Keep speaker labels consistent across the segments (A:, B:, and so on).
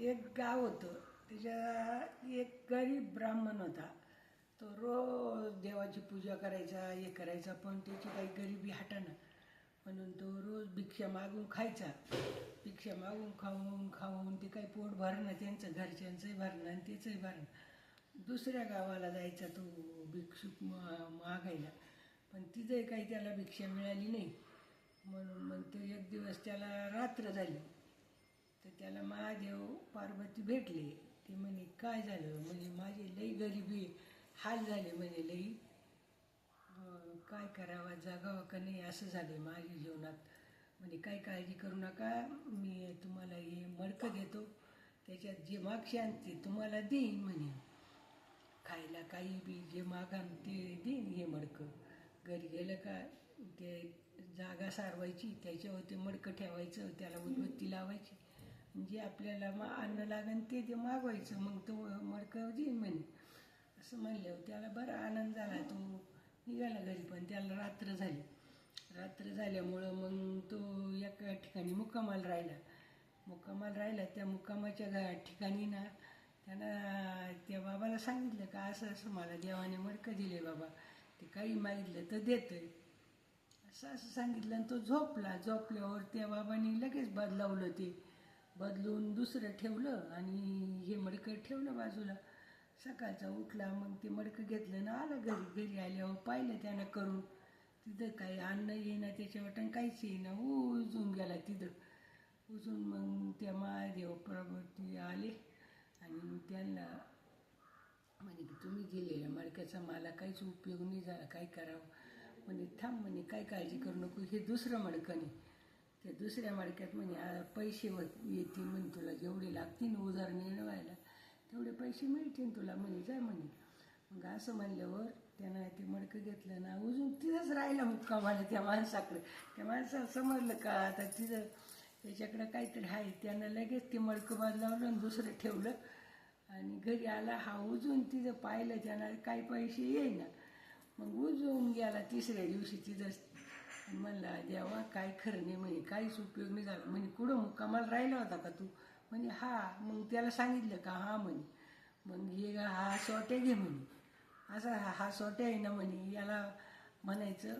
A: एक गाव होतं. त्याच्या एक गरीब ब्राह्मण होता. तो रोज देवाची पूजा करायचा हे करायचा पण त्याची काही गरिबी हटाना. म्हणून तो रोज भिक्षा मागून खायचा. भिक्षा मागून खाऊन खाऊन ते काही पोट भरणं त्यांचं घरच्यांचंही भरणं आणि त्याचंही भरणं. दुसऱ्या गावाला जायचा तो भिक्षुक मागायला. पण तिथंही काही त्याला भिक्षा मिळाली नाही. म्हणून मग तो एक दिवस त्याला रात्र झाली. त्याला महादेव पार्वती भेटले. ते म्हणे काय झालं? म्हणे माझी लई गरिबी हाल झाले म्हणे लई. काय करावा जागावा का नाही असं झाले माझ्या जीवनात. म्हणजे काय काळजी करू नका मी तुम्हाला हे मडकं देतो. त्याच्यात जे मागशी आणते तुम्हाला देईन म्हणे. खायला काही बी जे मागान ते देईन हे मडकं. घरी गेलं का ते जागा सारवायची त्याच्यावर ते मडकं ठेवायचं त्याला उदबत्ती लावायची. जे आपल्याला मग अन्न लागेल ते ते मागवायचं मग तो मडकं देईन म्हणे. असं म्हणल्यावर त्याला बरा आनंद झाला. तो निघाला घरी पण त्याला रात्र झाली. रात्र झाल्यामुळं मग तो एका ठिकाणी मुक्कामाला राहिला. मुक्कामाला राहिला. त्या मुक्कामाच्या गा ठिकाणी ना त्यानं त्या बाबाला सांगितलं का असं असं मला देवाने मडकं दिले बाबा. ते काही मागितलं तर देतंय. असं असं सांगितलं आणि तो झोपला. झोपल्यावर त्या बाबांनी लगेच बदलावलं ते. बदलून दुसरं ठेवलं आणि हे मडकं ठेवलं बाजूला. सकाळचा उठला मग ते मडकं घेतलं ना आलं घरी. घरी आल्यावर पाहिलं त्यानं करून. तिथं काही अन्न येईना त्याच्या वाटण काहीच येईना. उजून गेला तिथं. उजून मग त्या महादेव प्रभूती आले आणि त्यांना म्हणे की तुम्ही दिलेल्या मडक्याचा मला काहीच उपयोग नाही झाला. काय करावं? म्हणे थांब म्हणे काय काळजी करू नको. हे दुसरं मडकं नाही. त्या दुसऱ्या मडक्यात म्हणे पैसे येतील म्हणे तुला जेवढे लागतील उदाहरण व्हायला तेवढे पैसे मिळतील तुला म्हणे जाय म्हणे. मग असं म्हणल्यावर त्यानं ते मडकं घेतलं ना अजून तिथंच राहिला मुक्कामाला त्या माणसाकडे. त्या माणसाला समजलं का आता तिथं त्याच्याकडं काहीतरी आहे. त्यानं लगेच ते मडकं बदलावलं आणि दुसरं ठेवलं. आणि घरी आला हा उजून तिथं पाहिलं त्यानं काही पैसे येईना. मग उजवून गेला तिसऱ्या दिवशी तिथं म्हणला देवा काय खरं नाही म्हणे काहीच उपयोग नाही झाला. म्हणे कुठं मुक्कामाला राहिला होता का तू? म्हणे हा. मग त्याला सांगितलं का हा म्हणे. मग हे हा सोट्या घे म्हणे. असा हा हा सोट्या आहे ना म्हणे याला म्हणायचं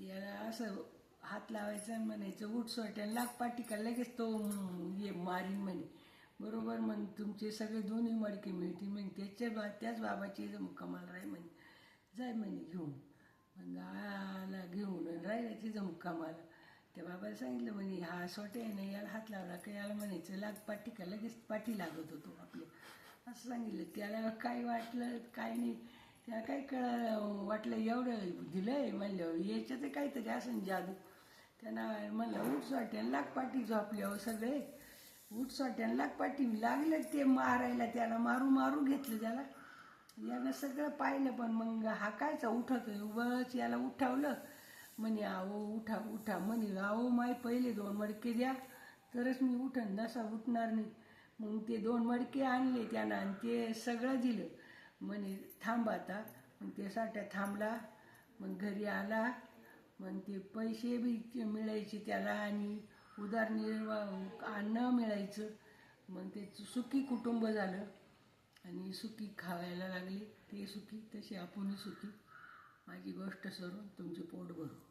A: याला असं हात लावायचं आणि म्हणायचं उठ सोट्याला लाग का लगेच तो ये मारीन म्हणे. बरोबर म्हण तुमचे सगळे दोन्ही मडके मिळतील म्हणे. त्याच्या बा त्याच बाबाची मुक्कामाला राही म्हणे. जाय म्हणे घेऊन. मग घेऊन. राहिले ती तिथं मुक्कामाला त्या बाबाला सांगितलं म्हणे हा सोटे आहे ना याला हात लावला का? याला म्हणायचं लाग पाठी का? लगेच पाठी लागत होतो आपल्या असं सांगितलं. त्याला काय वाटलं काय नाही. त्याला काय कळ वाटलं एवढं दिलंय म्हणल्यावर याच्यात काहीतरी असं जादू. त्यांना म्हणलं उठ सोट्यानं लाग पाठी झोपल्यावर सगळे. उठ सोट्यानं लाग पाठी लागलं ते मारायला त्याला मारू मारू घेतलं त्याला. यानं सगळं पाहिलं पण मग हा कायचा उठत उभंच याला उठावलं. म्हणे आहो उठा उठा. म्हणे आहो माय पहिले दोन मडके द्या तरच मी उठन नसा उठणार नाही. मग ते दोन मडके आणले त्यानं आणि ते सगळं दिलं. म्हणे थांब आता. मग ते साठ्या थांबला मग घरी आला मग ते पैसे बी ते मिळायचे त्याला आणि उदारनिर्वाह अन्न मिळायचं. मग ते सुखी कुटुंब झालं. आणि सुखी खावायला लागले ते सुखी तसे आपणही सुखी माझी गोष्ट सरून तुमचे पोट भरू